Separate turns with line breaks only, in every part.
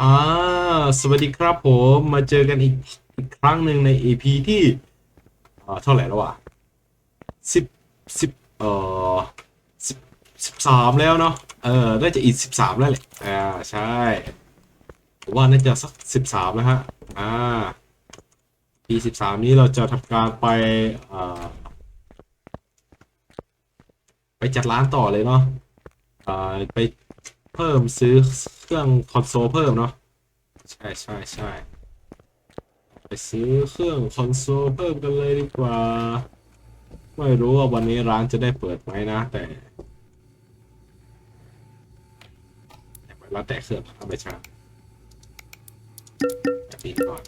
อ่าสวัสดีครับผมมาเจอกันอีกอีกครั้งหนึ่งใน EP ที่อ่าเท่าไหร่แล้ววะสิบสิบเอ่อสิบสิบสามแล้วเนาะเออน่าจะอีกสิบสามแล้วแหละอ่าใช่ผมว่าน่าจะสักสิบสามแล้วฮะอ่าปีสิบสามนี้เราจะทำการไปอ่าไปจัดร้านต่อเลยเนาะอ่าไปเพิ่มซื้อ เครื่องคอนโซลเพิ่มเนาะใช่ใช่ใช่ไปซื้อเครื่องคอนโซลเพิ่มกันเลยดีกว่า ไม่รู้ว่าวันนี้ร้านจะได้เปิดไหมนะ แต่แต่เวลาแต่เครื่องทำไปช้าแบบนี้ก่อน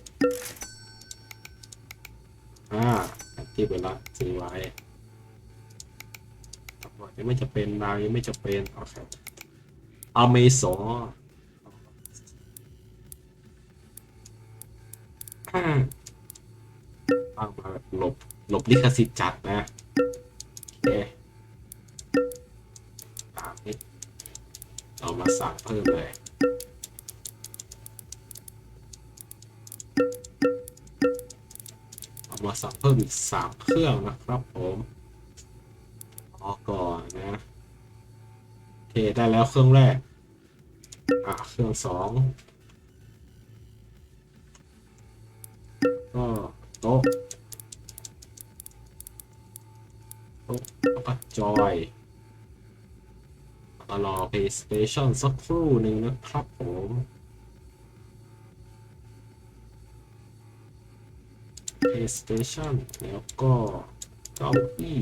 อ่าแบบที่เวลาซื้อไว้ยังไม่จะเป็นรางยังไม่จะเป็นโอเคอเมซอน ตั้งมาหลบหลบลิขสิทธิ์จัดนะ โอเค ตามนี้ เรามาสั่งเพิ่มเลยเอามาสั่งเพิ่มอีกสามเครื่องนะครับผมรอก่อนนะ โอเค ได้แล้วเครื่องแรก อะ เครื่องสองารอ PlayStation สักครู่หนึ่งนะครับผม PlayStation แล้วก็เก้าอี้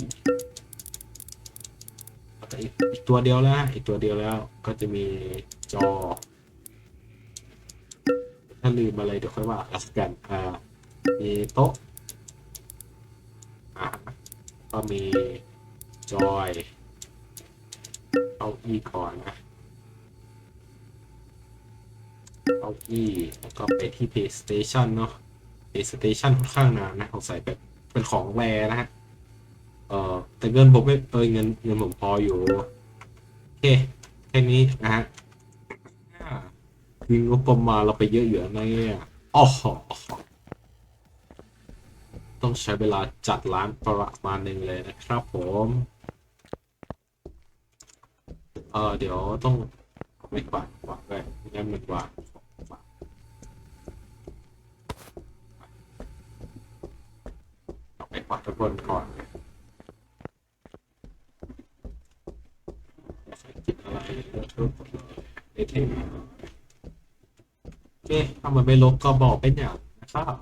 แต่อีกอีตัวเดียวแล้วฮะอีกตัวเดียวแล้วก็จะมีจอ ถ้าลืมอะไรเดี๋ยวค่อยว่ากันอ่ามีโต๊ะอ่าก็มีจอย เอาอีก่อนนะเอาอี้แล้วก็ไปที่ PlayStation เนาะ PlayStation ค่อนข้างนานนะสงสัยแบบเป็นของแรนะฮะ เออแต่เงินผมไม่เออเงินเงินผมพออยู่ โอเค แค่นี้นะฮะอ่าคืองบประมาณเราไปเยอะอยู่นะเนี่ยอ๋อต้องใช้เวลาจัดร้านประมาณหนึ่งเลยนะครับผมเออเดี๋ยวต้องไม่กวาดกวาดเลยไม่งั้นมันกวาด เอาไปกวาดทุกคนก่อนกินอะไรเลอะเทอะหมดเลยโอเคถ้ามันไม่ลบก็บอกเป็นอย่างนะครับ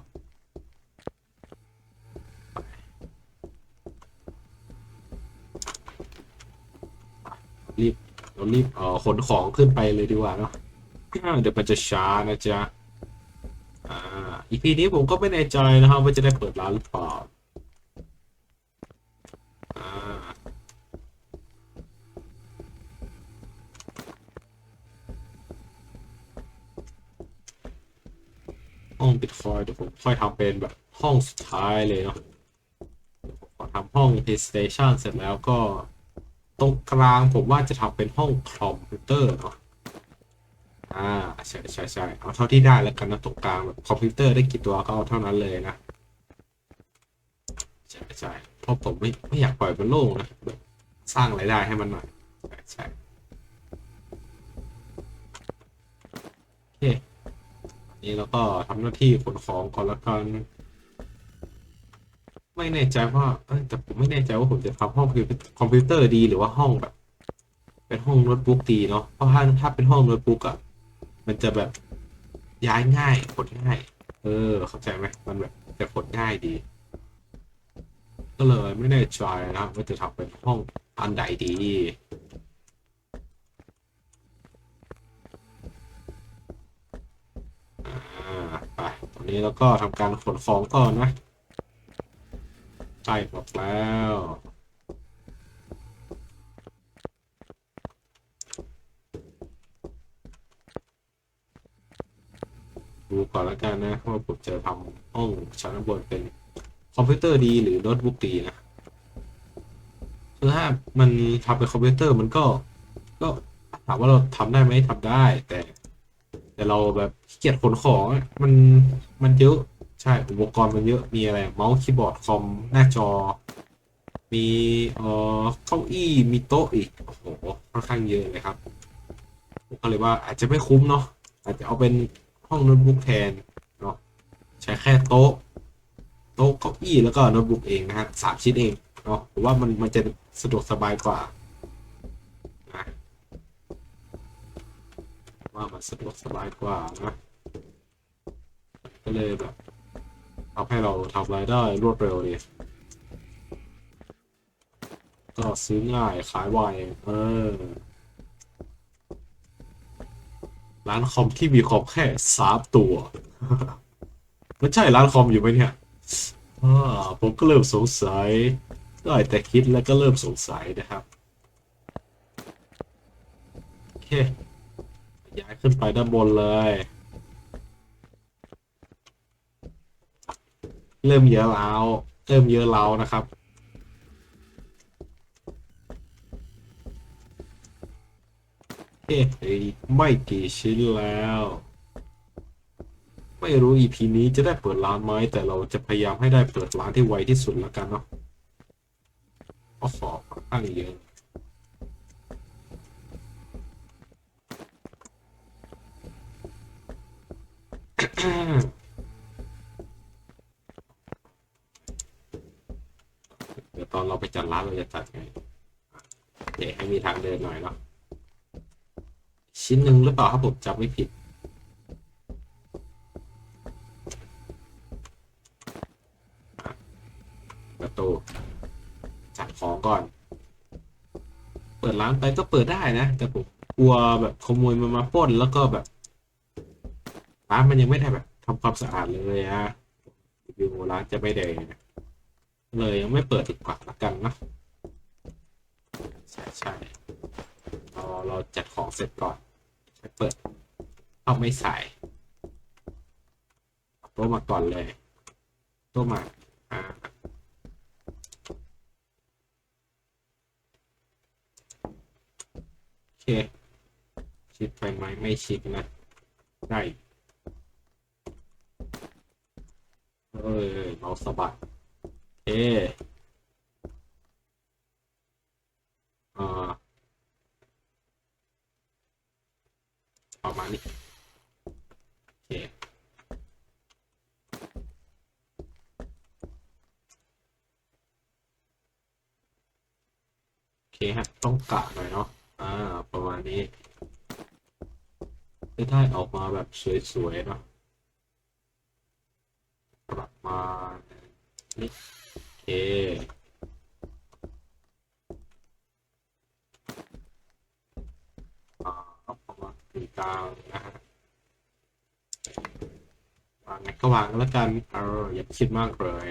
รีบเรารีบเอ่อขนของขึ้นไปเลยดีกว่าเนาะเดี๋ยวมันจะช้านะจ๊ะ อ่าอีพีนี้ผมก็ไม่แน่ใจนะครับว่าจะได้เปิดร้านหรือเปล่าอ่า ห้อง บิตคอยเดี๋ยวผมค่อยทำเป็นแบบห้องสุดท้ายเลยเนาะเดี๋ยวผมขอทำห้อง PlayStation เสร็จแล้วก็ ตรงกลางผมว่าจะทำเป็นห้องคอมพิวเตอร์เนาะอ่าใช่ใช่ใช่เอาเท่าที่ได้แล้วกันนะตรงกลางแบบคอมพิวเตอร์ได้กี่ตัวก็เอาเท่านั้นเลยนะใช่ใช่เพราะผมไม่ไม่อยากปล่อยมันโล่งนะแบบสร้างรายได้ให้มันหน่อยใช่ใช่โอเค นี่เราก็ทำหน้าที่ขนของก่อนละกัน ไม่แน่ใจว่าแต่ผมไม่แน่ใจว่าผมจะทำห้องคอมพิวเตอร์ดีหรือว่าห้องแบบ เป็นห้องโน้ตบุ๊กดีเนาะเพราะถ้าถ้าเป็นห้องโน้ตบุ๊กอะมันจะแบบย้ายง่ายขนง่าย เออ เข้าใจไหมมันแบบจะขนง่ายดี ก็เลยไม่แน่ใจนะครับว่าจะทำเป็นห้องอันใดดี อ่าไปตอ นนี้เราก็ทำการขนของก่อนนะใกล้หมดแล้วดูก่อนแล้วกันนะว่าผมจะทำห้องชั้นบนเป็นคอมพิวเตอร์ดีหรือโน้ตบุ๊กดีนะคือถ้ามันทำเป็นคอมพิวเตอร์มันก็ ก็ถามว่าเราทำได้ไหมทำได้ แต่ แต่เราแบบเกียจขนของมัน มันเยอะ ใช่อุปกรณ์มันเยอะมีอะไรเมาส์คีย์บอร์ดคอมหน้าจอ มีเอ่อเก้าอี้มีโต๊ะอีกโอ้โหค่อนข้างเยอะเลยครับผมก็เลยว่าอาจจะไม่คุ้มเนาะอาจจะเอาเป็นห้องโน้ตบุ๊กแทนเนาะใช้แค่โต๊ะ โต๊ะเก้าอี้แล้วก็โน้ตบุ๊กเองนะฮะสามชิ้นเองเนาะผมว่ามันมันจะสะดวกสบายกว่านะว่ามันสะดวกสบายกว่านะ ก็เลยแบบทำให้เราทำรายได้รวดเร็วดีก็ซื้อง่ายขายไวเออร้านคอมที่มีคอมแค่สามตัวมันใช่ร้านคอมอยู่ไหมเนี่ยผมก็เริ่มสงสัยได้แต่คิดแล้วก็เริ่มสงสัยนะครับ โอเค ย้ายขึ้นไปด้านบนเลย เริ่มเยอะแล้ว เริ่มเยอะแล้วนะครับ เอ๊ะไม่กี่ชิ้นแล้ว ไม่รู้ EP นี้จะได้เปิดร้านไหมแต่เราจะพยายามให้ได้เปิดร้านที่ไวที่สุดแล้วกันเนาะเพราะขอค่อนข้างเยอะเดี๋ยวตอนเราไปจัดร้านเราจะจัดไงเดี๋ยวให้มีทางเดินหน่อยเนาะชิ้นหนึ่งหรือเปล่าถ้าผมจำไม่ผิด ประตูจัดของก่อน เปิดร้านไปก็เปิดได้นะ แต่ผมกลัวแบบขโมยมันมาปล้นแล้วก็แบบร้านมันยังไม่ได้แบบทำความสะอาดเลยอะรีวิวร้านจะไม่ได้เลยยังไม่เปิดดีกว่าละกันนะใช่ใช่เราเราจัดของ เสร็จก่อนใช้เปิด เอาไม่ใส่เอาโต๊ะมาก่อนเลยต๊ะมาอ่าโอเค ชิดไปไหมไม่ชิดนะ ได้เอ้ยเราสบัดเอาประมาณ นี้โอเคโอเคฮะต้องกะหน่อยเนาะอ่า ประมาณนี้ได้ออกมาแบบสวยๆเนาะประมาณนี้โอเคอ่าประมาณ กึ่งกลางนะฮะวางก็วางแล้วกัน เออ อย่าคิดมากเลย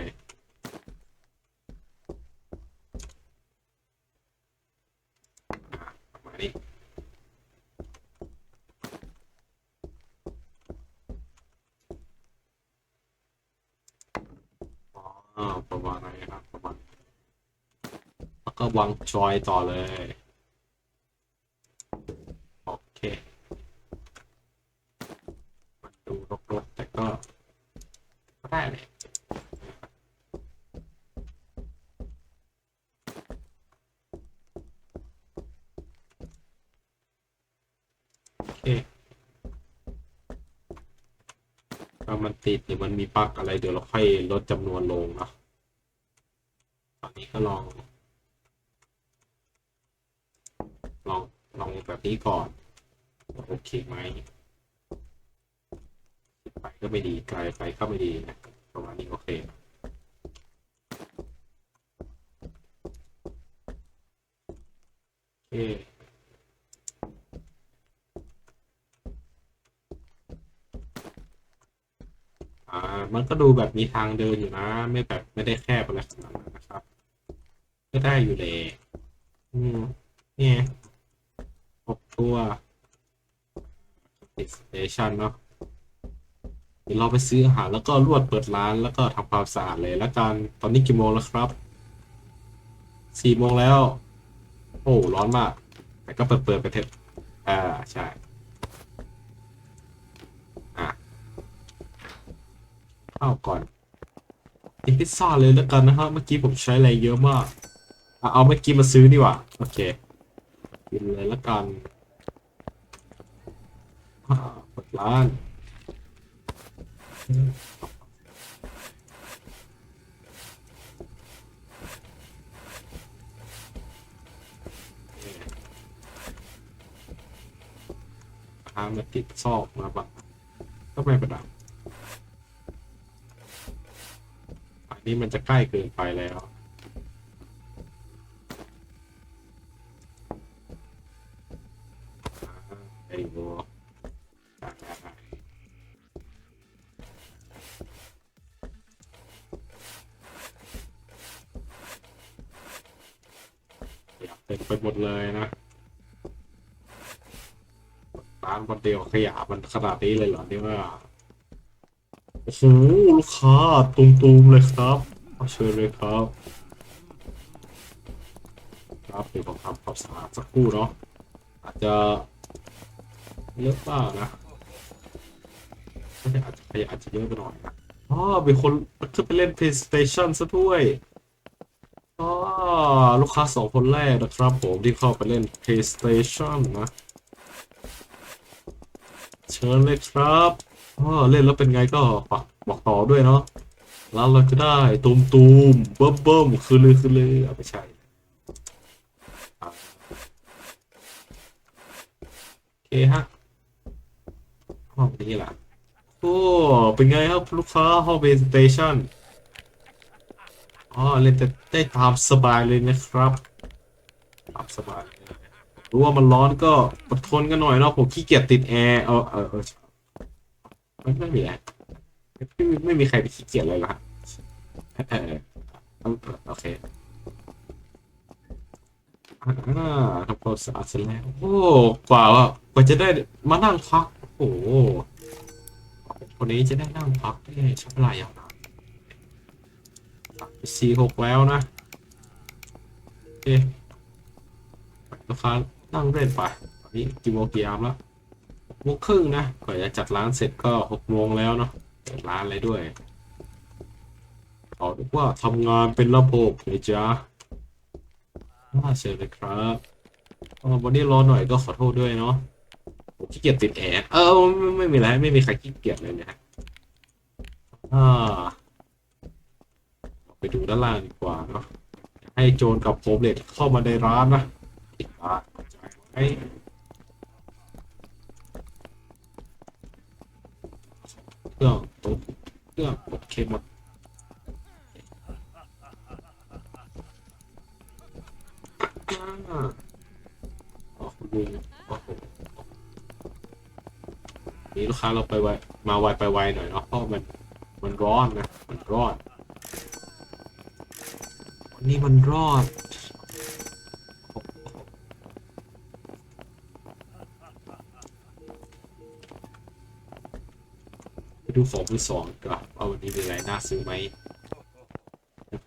ประมาณนี้อ๋อประมาณไหนครับประมาณแล้วก็วางจอยต่อเลย โอเค มันดูรกๆแต่ก็ ก็ได้เลยโอเคถ้า มันติดหรือมันมีปลั๊กอะไรเดี๋ยวเราค่อยลดจำนวนลงเนาะตอนนี้ก็ลอง ลองลองแบบนี้ก่อนโอเคไหมไปก็ไม่ดีไกลไปก็ไม่ดีนะประมาณนี้โอเคโอเคอ่า มันก็ดูแบบมีทางเดินอยู่นะ ไม่แบบไม่ได้แคบอะไรขนาดนั้นนะครับ ก็ได้อยู่เลยอืมนี่หกตัวติดสเตชันเนาะเดี๋ยวเราไปซื้ออาหารแล้วก็รวดเปิดร้านแล้วก็ทำความสะอาดเลยแล้วกันตอนนี้กี่โมงแล้วครับสี่โมงแล้ว โอ้ร้อนมาก แต่ก็เปิดเปิดไปเถอะอ่าใช่ ข้าก่อนกินพิซซ่าเลยแล้วกันนะฮะเมื่อกี้ผมใช้อะไรเยอะมากเอาเมื่อกี้มาซื้อดีกว่าโอเคกินเลยแล้วกันอ่าเปิดร้านทางมาติดซอกมาบังก็ไม่ป็นไรอั นี้มันจะใกล้เกินไปแล้ว ไอ้โบอยากเต็มไปหมดเลยนะร้านวันเดียวขยะมันขนาดนี้เลยเหรอเนี่ยว่า โอ้โหลูกค้าตุมๆเลยครับเชิญเลยครับครับเดี๋ยวผมทำความสะอาดสักครู่เนาะอาจจะเยอะเปล่านะไม่อาจจะขยะอาจจะเยอะไปหน่อยนะอ๋อมีคนขึ้นไปเล่น PlayStation ซะด้วยอ๋อลูกค้าสองคนแรกนะครับผมที่เข้าไปเล่น PlayStation นะ เชิญเลยครับ อ๋อเล่นแล้วเป็นไงก็ฝากบอกต่อด้วยเนาะแล้วเราจะได้ตูมตูมๆเบิ่มเบิ่มๆคือเลยคือเลยเอาไม่ใช่อะโอเคฮะห้องนี้แหละโอ้เป็นไงครับลูกค้าห้องเบสเตชันอ๋อเล่นแต่ได้ตามสบายเลยนะครับตามสบายรู้ว่ามันร้อนก็อดทนกันหน่อยเนาะผมขี้เกียจติดแอร์เออเออเออ ไม่ไม่มีอะไรไม่มีไม่มีใครไปขี้เกียจเลยละเออโอเคอ่าทำความสะอาดเสร็จแล้ว โอ้กว่าว่ากว่าจะได้มานั่งพัก โอ้คนนี้จะได้นั่งพักได้ใช้เวลายาวนานสี่หกแล้วนะโอเคลูกค้านั่งเล่นไปนนี้กี่โมงกี่ยามแล้ว โมงครึ่งนะกว่าจะจัดร้านเสร็จก็หกโมงแล้วเนาะเปิดร้านเลยด้วยเอาดูว่าทำงานเป็นระบบเลยจ้าน่าเชิญเลยครับอ๋อวันนี้รอหน่อยก็ขอโทษด้วยเนาะผมขี้เกียจติดแอร์เออไม่ไม่มีอะไรไม่มีใครขี้เกียจเลยนะฮะอ่าไปดูด้านล่างดีกว่าเนาะให้โจรกับโฟมเลตเข้ามาในร้านนะติดร้านเข้าใจไห เครื่องตุ๊บเครื่องโอเคหมดอ่าอ๋อคุณลุงโอ้โหนี่ลูกค้าเราไปไวมาไวไปไวหน่อยเนาะเพราะมันมันร้อนนะ มันร้อน วันนี้มันร้อน ดูของมือสองดีกว่อนว่าวันนี้มีอะไรน่าซื้อไหม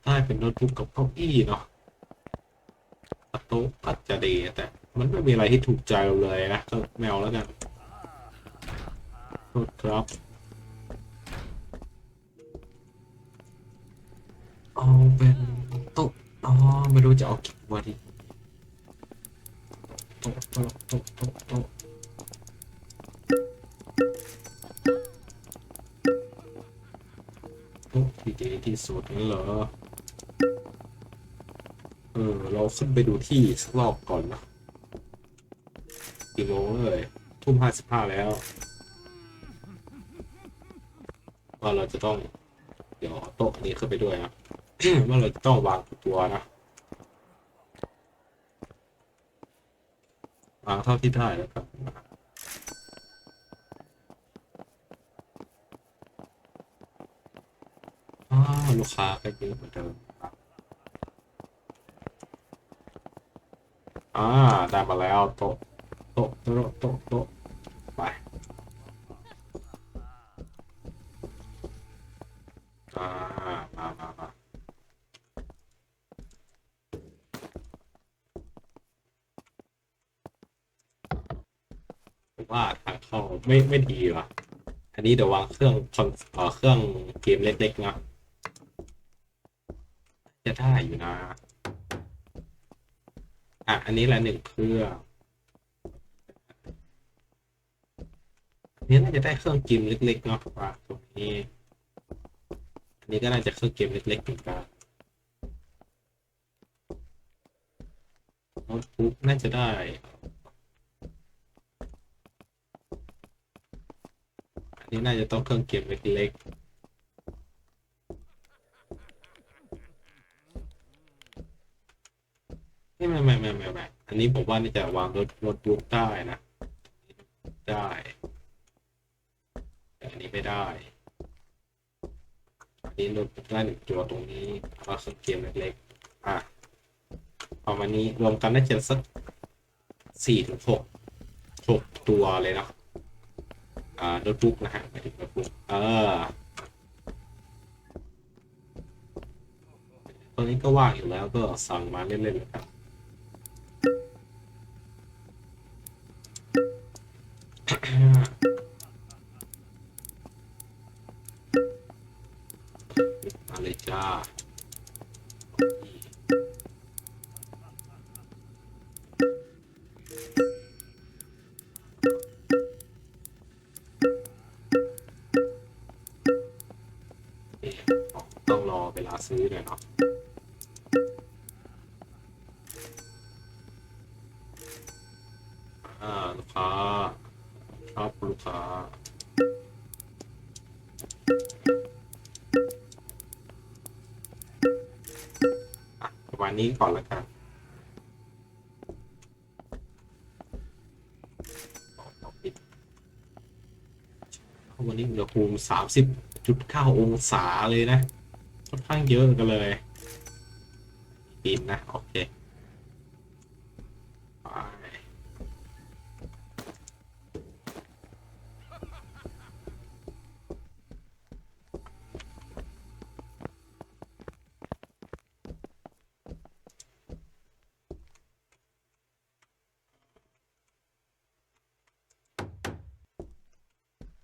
ได้เป็นโน้ตบุ๊กกับเก้าอี้เนาะโต๊ะอาจจะดีแต่ มันไม่มีอะไรที่ถูกใจเราเลยนะก็แมวแล้วกันโทษครับเอาเป็นโต๊ะอ๋อไม่รู้จะเอากี่วันดีโต๊ะโต๊ะโต๊ะ ที่สุดนั่นเหรอ เออ เราขึ้นไปดูที่สักรอบก่อนนะกี่โมงเลย ทุ่มห้าสิบห้าแล้ว ว่าเราจะต้อง เดี๋ยวโต๊ะนนี้ขึ้นไปด้วยนะว่าเราจะต้องวางตัวนะวางเท่าที่ได้แล้วครับอ้าว ลูกค้าก็เยอะเหมือนเดิมครับอ่าได้มาแล้วโต๊ะโต๊ะโต๊ะโต๊ะโต๊ะไปอ่ามามามาผมว่าทางเข้าไม่ไม่ดีว่ะอันนี้เดี๋ยววางเครื่องคอนเอ่อเครื่องเกมเล็กๆนะ จะได้อยู่นะ อะ อันนี้แหละหนึ่งเครื่องนนี้น่าจะได้เครื่องเกมเล็กๆเนาะว่าตรงนี้ อันนี้ก็น่าจะเครื่องเกมเล็กๆเหมือนกันโน้ตบุ๊กน่าจะได้อันนี้น่าจะต้องเครื่องเกมเล็กๆไม่ไม่ไม่ไม่ไม่ไม่ อันนี้ผมว่านี่จะวางโน้ตโน้ตบุ๊กได้นะ ได้ แต่อันนี้ไม่ได้ อันนี้โน้ตบุ๊กได้หนึ่งตัวตรงนี้วก็เครื่องเกมเล็กๆ อะประมาณนี้รวมกันน่าจะสักสี่ถึงหกหกตัวเลยเนาะอ่าโน้ตบุ๊กนะฮะหมายถึงโน้ตบุ๊กเออตัวนี้ก็ว่างอยู่แล้วก็สั่งมาเล่นๆเลยครับ ประมาณนี้ก่อนละกันขอขอปิดวันนี้อุณหภูมิสามสิบจุดเก้าองศาเลยนะ ค่อนข้างเยอะกันเลยปิดนะ โอเค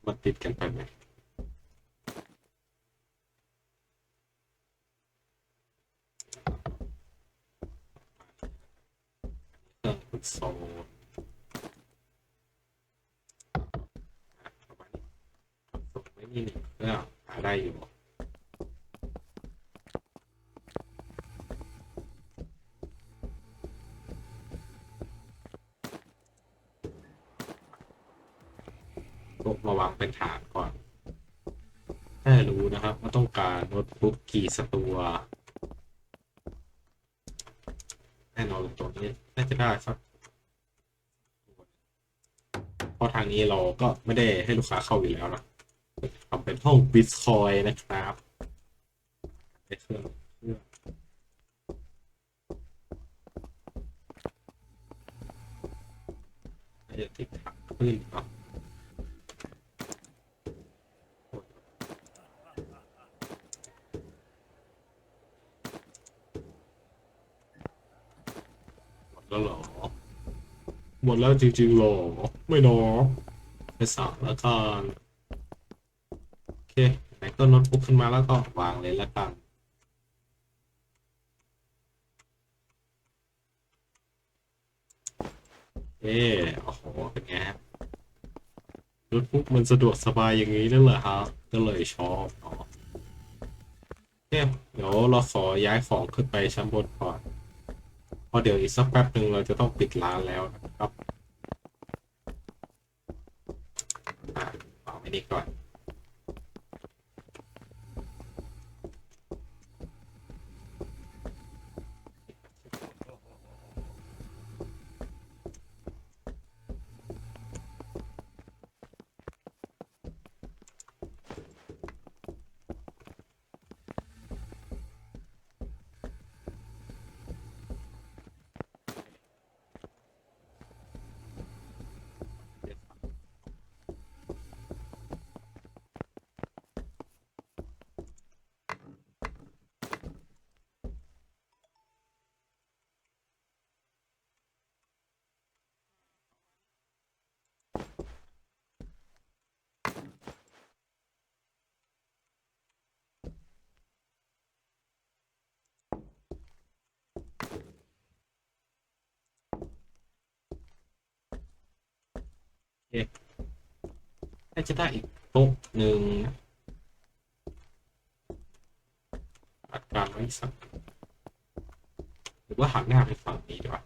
มาติดกันไปไหม เครื่องคอนโซลประมาณนี้คอนโซลไม่มีหนึ่งเครื่องหาได้อยู่ ก็มาวางเป็นฐานก่อนแค่รู้นะครับว่าต้อง การโน้ตบุ๊กกี่สตัวแน่นอนตัวนี้น่าจะได้สักเพราะทางนี้เราก็ไม่ได้ให้ลูกค้าเข้าอยู่แล้วนะทำเป็นห้องบิตคอยนะครับเครื่องเครื่องน่าจะติดถังขึ้นเนาะ แล้วเหรอ หมดแล้วจริงๆเหรอ ไม่เนอไปสั่งแล้วกันโอเคไหนก็โน้ตบุ๊กขึ้นมาแล้วก็วางเลยแล้วกันเอ๊ะโอ้โห เป็นไงฮะโน้ตบุ๊กมันสะดวกสบายอย่างนี้นั่นเหรอฮะก็เลยชอบเนาะโอเคเดี๋ยวเราขอย้ายของขึ้นไปชั้นบนก่อน ราะเดี๋ยวอีกสักแป๊บหนึ่งเราจะต้องปิดร้านแล้วนะครับอะวาไว้นี่ก่อน น่าจะได้อีกโต๊ะหนึ่งนะอัดการไว้สักหรือว่าหันหน้าไปฝั่งนี้ดีกว่า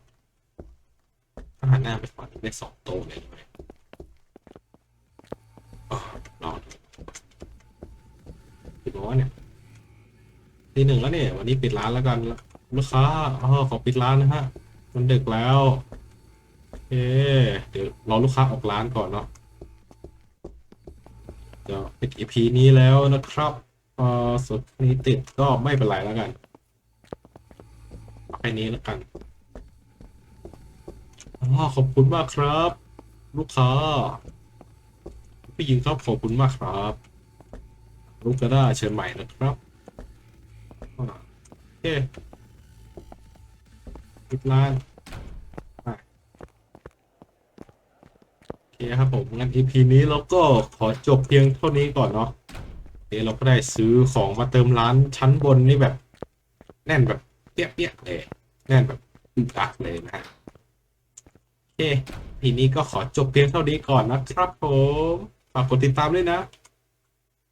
ถ้าหันหน้าไปฝั่งนี้ได้สองโต๊ะเลยไหมอ๋อรอดูกี่โมงวะเนี่ยทีหนึ่งแล้วเนี่ยวันนี้ปิดร้านแล้วกันลูกค้าอ๋อขอปิดร้านนะฮะ มันดึกแล้ว เอ๊เดี๋ยวรอลูกค้าออกร้านก่อนเนาะเดี๋ยวปิด EP นี้แล้วนะครับพอสุดนี้ติดก็ไม่เป็นไรแล้วกันเอาแค่นี้แล้วกันอขอบคุณมากครับ ลูกค้าพี่หญิงครับขอบคุณมากครับลูกก็ได้เชิญใหม่นะครับอ่าโอเคปิดร้านอะ นะครับผมงั้น EP นี้เราก็ขอจบเพียงเท่านี้ก่อนเนาะเดี๋ยวเราก็ได้ซื้อของมาเติมร้านชั้นบนนี่แบบ แน่นแบบเปี้ยๆเลย แน่นแบบอึดอักเลยนะฮะโอเคทีนี้ก็ขอจบเพียงเท่านี้ก่อนนะครับผมฝากกดติดตามด้วยนะ